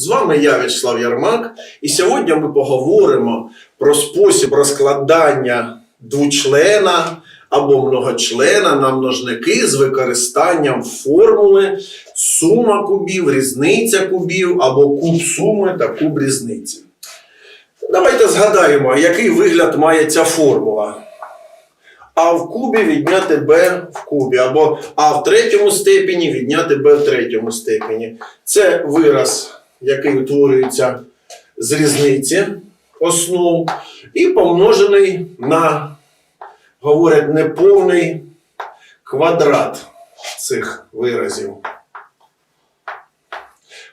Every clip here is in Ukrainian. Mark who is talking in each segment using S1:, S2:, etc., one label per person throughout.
S1: З вами я, Вячеслав Ярмак, і сьогодні ми поговоримо про спосіб розкладання двочлена або многочлена на множники з використанням формули сума кубів, різниця кубів або куб суми та куб різниці. Давайте згадаємо, який вигляд має ця формула. А в кубі відняти b в кубі, або А в третьому степені відняти b в третьому степені. Це вираз, який утворюється з різниці основ, і помножений на, говорять, неповний квадрат цих виразів.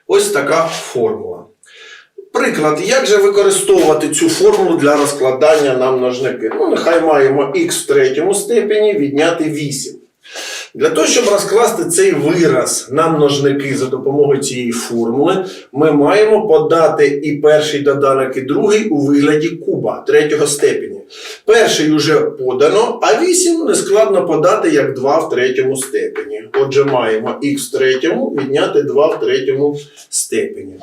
S1: Ось така формула. Приклад, як же використовувати цю формулу для розкладання на множники? Ну, нехай маємо х в третьому степені відняти 8. Для того, щоб розкласти цей вираз на множники за допомогою цієї формули, ми маємо подати і перший доданок, і другий у вигляді куба третього степені. Перший вже подано, а 8 нескладно подати як 2 в третьому степені. Отже, маємо х в третьому відняти 2 в третьому степені.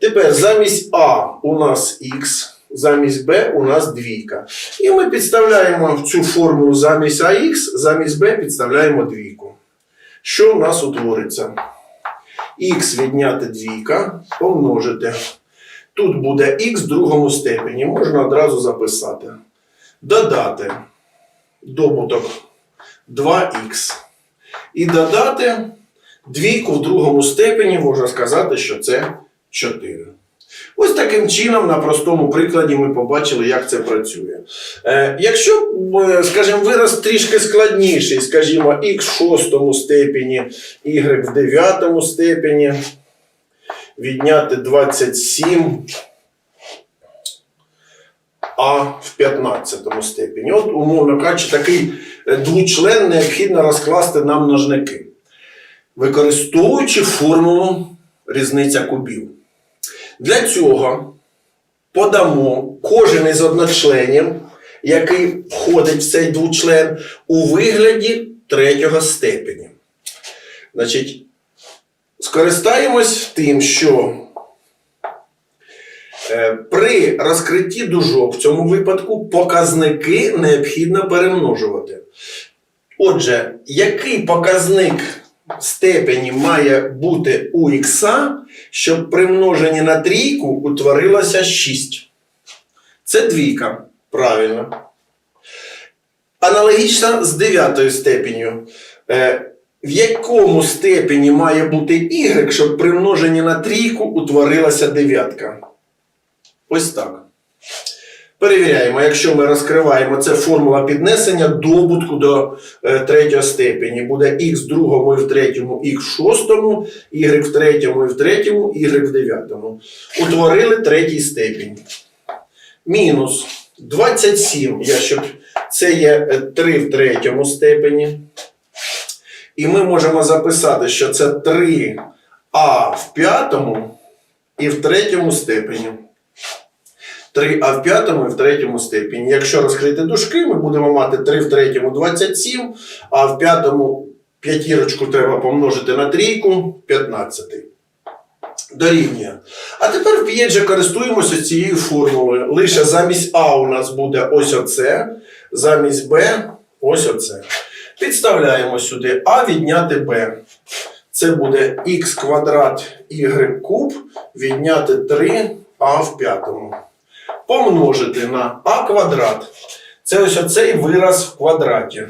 S1: Тепер замість А у нас х, замість Б у нас двійка. І ми підставляємо цю формулу замість АХ, замість Б підставляємо двійку. Що у нас утвориться? Х відняти двійка, помножити. Тут буде х в другому степені, можна одразу записати. Додати добуток 2х. І додати двійку в другому степені, можна сказати, що це 4. Ось таким чином, на простому прикладі, ми побачили, як це працює. Е, якщо, е, скажімо, вираз трішки складніший, скажімо, х в шостому степені, y в дев'ятому степені, відняти 27, а в 15 степені. От, умовно кажучи, такий е, двочлен необхідно розкласти на множники, використовуючи формулу різниця кубів. Для цього подамо кожен із одночленів, який входить в цей двочлен, у вигляді третього степені. Значить, скористаємось тим, що е, при розкритті дужок в цьому випадку показники необхідно перемножувати. Отже, який показник степені має бути у х, щоб при множенні на трійку утворилося 6. Це двійка. Правильно. Аналогічно з дев'ятою степеню. Е, в якому степені має бути y, щоб при множенні на трійку утворилася дев'ятка? Ось так. Перевіряємо, якщо ми розкриваємо, це формула піднесення добутку до е, третього степені. Буде х в другому і в третьому, х в шостому, y в третьому і в третьому, y в дев'ятому. Утворили третій степінь. Мінус 27, я щоб це є е, 3 в третьому степені. І ми можемо записати, що це 3а в п'ятому і в третьому степені. 3а в п'ятому і в третьому степені. Якщо розкрити дужки, ми будемо мати 3 в третьому 27, а в п'ятому п'ятірочку треба помножити на трійку 15. Дорівнює. А тепер в п'єджі користуємося цією формулою. Лише замість А у нас буде ось оце, замість Б ось оце. Підставляємо сюди А відняти Б. Це буде х квадрат y куб відняти 3а в п'ятому помножити на а квадрат. Це ось оцей вираз в квадраті.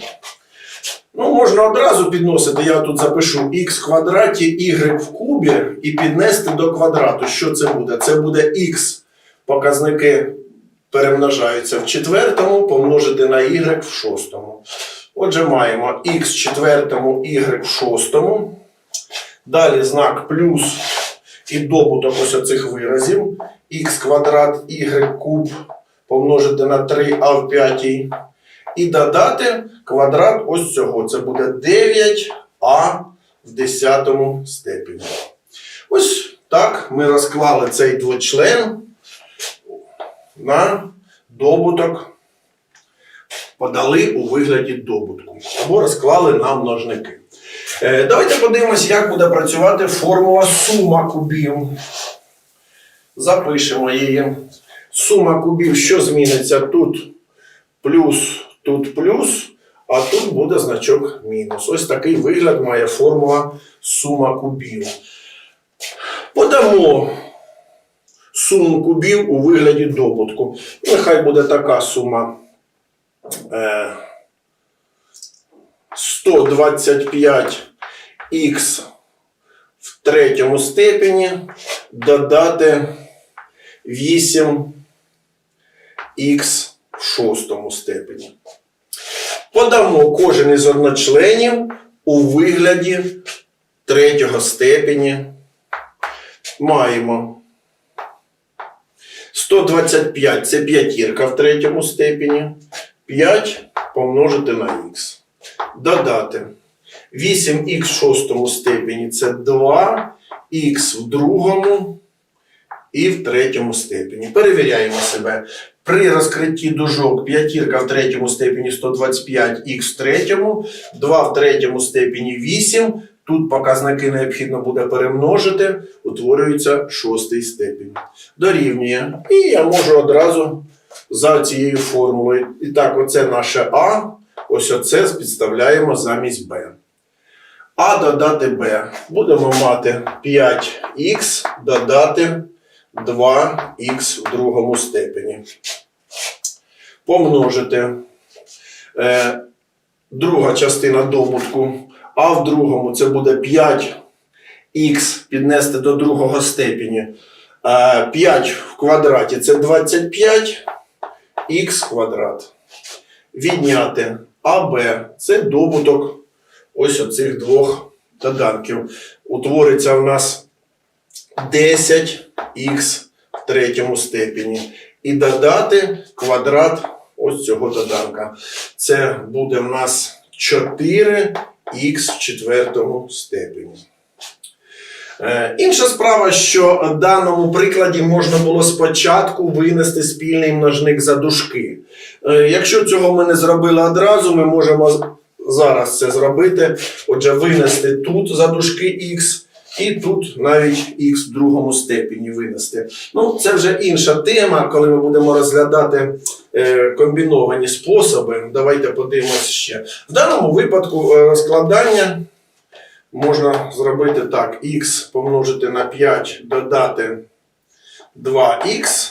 S1: Ну, можна одразу підносити, я тут запишу х в квадраті y в кубі і піднести до квадрату. Що це буде? Це буде х. Показники перемножаються в четвертому, помножити на y в шостому. Отже, маємо х в четвертому, y в шостому. Далі знак плюс і добуток ось оцих виразів. х квадрат y куб помножити на 3а в п'ятій. І додати квадрат ось цього. Це буде 9а в 10 степені. Ось так ми розклали цей двочлен на добуток. Подали у вигляді добутку. Або розклали на множники. Е, Давайте подивимося, як буде працювати формула сума кубів. Запишемо її. Сума кубів, що зміниться? Тут плюс, тут плюс, а тут буде значок мінус. Ось такий вигляд має формула сума кубів. Подамо суму кубів у вигляді добутку. Нехай буде така сума. Е, 125х в третьому степені додати 8х в шостому степені. Подамо кожен із одночленів у вигляді третього степені. Маємо 125 це п'ятірка в третьому степені. 5 помножити на х. Додати 8х в шостому степені це 2х в другому і в третьому степені. Перевіряємо себе. При розкритті дужок п'ятірка в третьому степені 125х в третьому, 2 в третьому степені 8. Тут показники необхідно буде перемножити, утворюється шостий степень. Дорівнює. І я можу одразу за цією формулою. І так, оце наше А, ось оце підставляємо замість Б. А додати Б. Будемо мати 5х додати 2х в другому степені. Помножити е, друга частина добутку. А в другому це буде 5х піднести до другого степені. Е, 5 в квадраті це 25 х квадрат. Відняти АБ це добуток ось оцих двох доданків. Утвориться в нас 10х в третьому степені. І додати квадрат ось цього доданка. Це буде в нас 4х в четвертому степені. Е, Інша справа, що в даному прикладі можна було спочатку винести спільний множник за дужки. Е, Якщо цього ми не зробили одразу, ми можемо зараз це зробити. Отже, винести тут за дужки х і тут навіть х в другому степені винести. Ну, це вже інша тема, коли ми будемо розглядати е, комбіновані способи. Давайте подивимось ще. В даному випадку е, розкладання можна зробити так: х помножити на 5, додати 2х.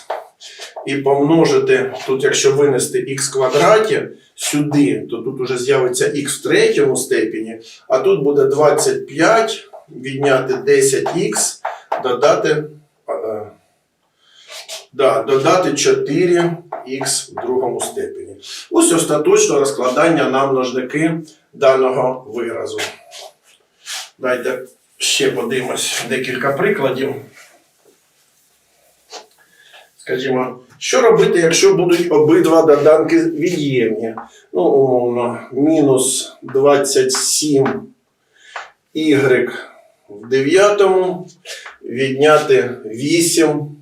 S1: І помножити, тут, якщо винести х квадраті сюди, то тут уже з'явиться х в третьому степені, а тут буде 25, відняти 10х, додати, е, да, додати 4х в другому степені. Ось остаточно розкладання на множники даного виразу. Дайте ще подивимось декілька прикладів. Скажімо, що робити, якщо будуть обидва доданки від'ємні? Ну, умовно, мінус 27 y в дев'ятому, відняти 8,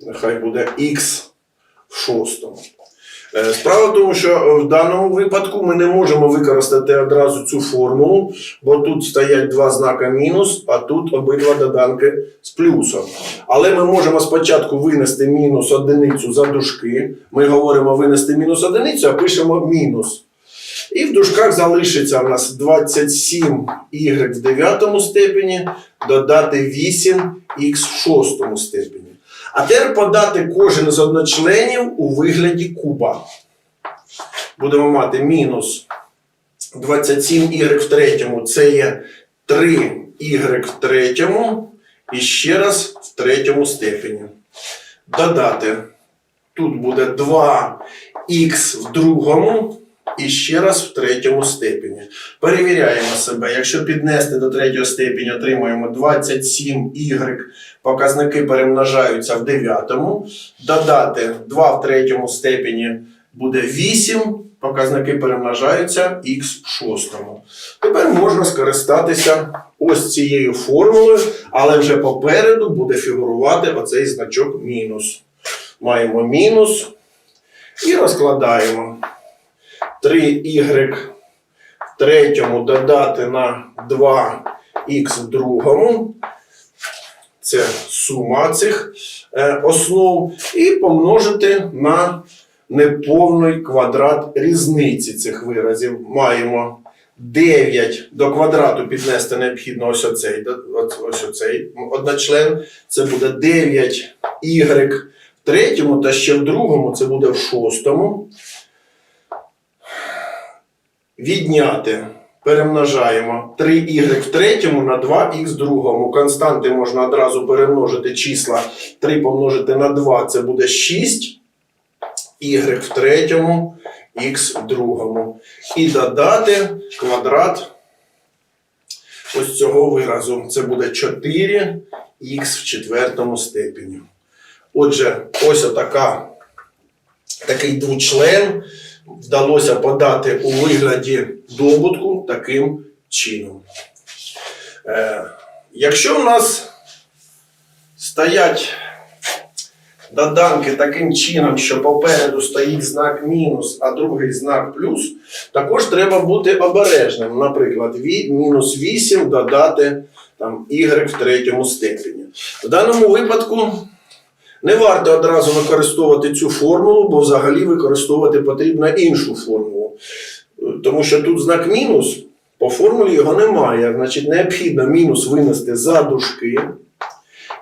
S1: нехай буде х в шостому. Е, Справа в тому, що в даному випадку ми не можемо використати одразу цю формулу, бо тут стоять два знака мінус, а тут обидва доданки з плюсом. Але ми можемо спочатку винести мінус одиницю за дужки. Ми говоримо винести мінус одиницю, а пишемо мінус. І в дужках залишиться у нас 27 y в дев'ятому степені, додати 8 х в шостому степені. А тепер подати кожен з одночленів у вигляді куба. Будемо мати мінус 27y в третьому, це є 3y в третьому, і ще раз в третьому степені. Додати. Тут буде 2х в другому і ще раз в третьому степені. Перевіряємо себе. Якщо піднести до третього степені, отримуємо 27y, показники перемножаються в дев'ятому. Додати 2 в третьому степені буде 8, показники перемножаються х в шостому. Тепер можна скористатися ось цією формулою, але вже попереду буде фігурувати оцей значок мінус. Маємо мінус і розкладаємо 3y в третьому додати на 2х в другому. це сума цих е, основ, і помножити на неповний квадрат різниці цих виразів. Маємо 9 до квадрату піднести необхідно ось оцей, ось оцей одночлен. Це буде 9 y в третьому, та ще в другому це буде в шостому. Відняти. Перемножаємо 3y в третьому на 2х в другому. Константи можна одразу перемножити числа. 3 помножити на 2 це буде 6. y в третьому, х в другому. І додати квадрат ось цього виразу. Це буде 4х в четвертому степені. Отже, ось отака, такий двочлен вдалося подати у вигляді добутку таким чином. Е, якщо в нас стоять доданки таким чином, що попереду стоїть знак мінус, а другий знак плюс, також треба бути обережним. Наприклад, від мінус 8 додати там, y в третьому степені. В даному випадку не варто одразу використовувати цю формулу, бо взагалі використовувати потрібно іншу формулу. Тому що тут знак мінус, по формулі його немає. Значить, необхідно мінус винести за дужки.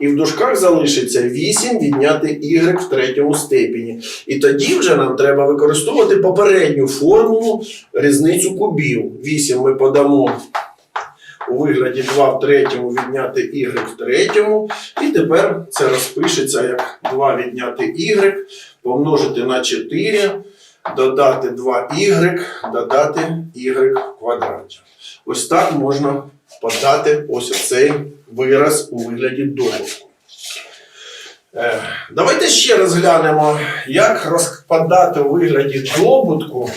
S1: І в дужках залишиться 8 відняти y в третьому степені. І тоді вже нам треба використовувати попередню формулу різницю кубів. 8 ми подамо у вигляді 2 в третьому відняти y в третьому. І тепер це розпишеться як 2 відняти y, помножити на 4, додати 2y, додати y в квадраті. Ось так можна подати ось цей вираз у вигляді добутку. Е, Давайте ще розглянемо, як розпадати у вигляді добутку,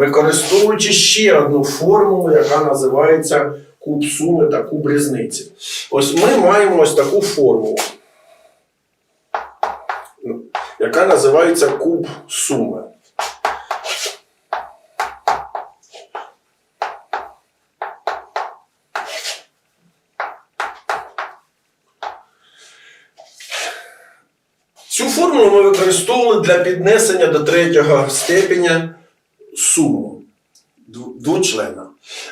S1: використовуючи ще одну формулу, яка називається куб суми та куб різниці. Ось ми маємо ось таку формулу, яка називається куб суми. Цю формулу ми використовували для піднесення до третього степеня суму дв- двочлена.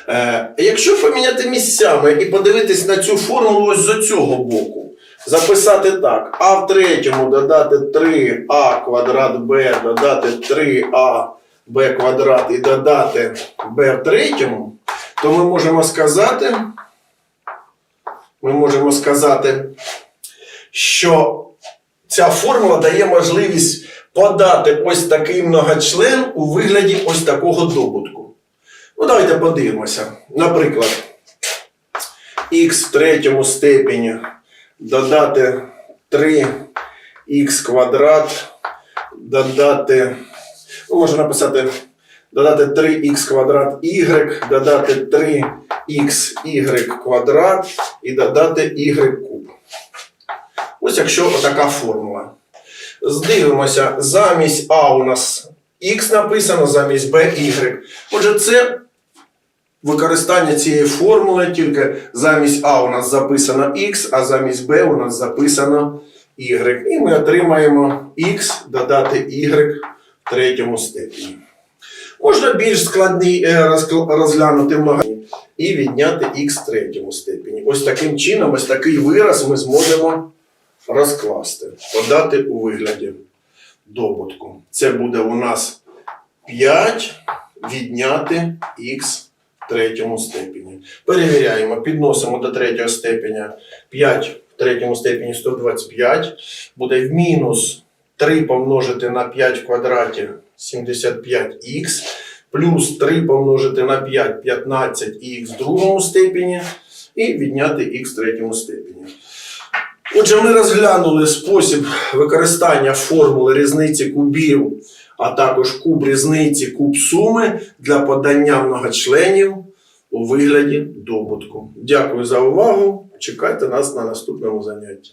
S1: Е, якщо поміняти місцями і подивитись на цю формулу ось з цього боку, записати так: а в третьому додати 3а квадрат b, додати 3а b квадрат і додати b в третьому, то ми можемо сказати, ми можемо сказати, що ця формула дає можливість подати ось такий многочлен у вигляді ось такого добутку. Ну, давайте подивимося. Наприклад, х в третьому степені додати 3х квадрат, додати, ну, можна написати, додати 3х квадрат y, додати 3xy квадрат і додати y куб. Ось якщо така формула. Здивимося, замість А у нас Х написано, замість Б Y. Отже, це використання цієї формули, тільки замість А у нас записано Х, а замість Б у нас записано Y. І ми отримаємо Х додати Y в третьому степені. Можна більш складний е, розглянути многочлен і відняти Х в третьому степені. Ось таким чином, ось такий вираз ми зможемо розкласти, подати у вигляді добутку. Це буде у нас 5 відняти х в третьому степені. Перевіряємо, підносимо до третього степеня 5 в третьому степені 125. Буде в мінус 3 помножити на 5 в квадраті 75х. Плюс 3 помножити на 5 15 х в другому степені. І відняти х в третьому степені. Отже, ми розглянули спосіб використання формули різниці кубів, а також куб різниці, куб суми для подання многочленів у вигляді добутку. Дякую за увагу. Чекайте нас на наступному занятті.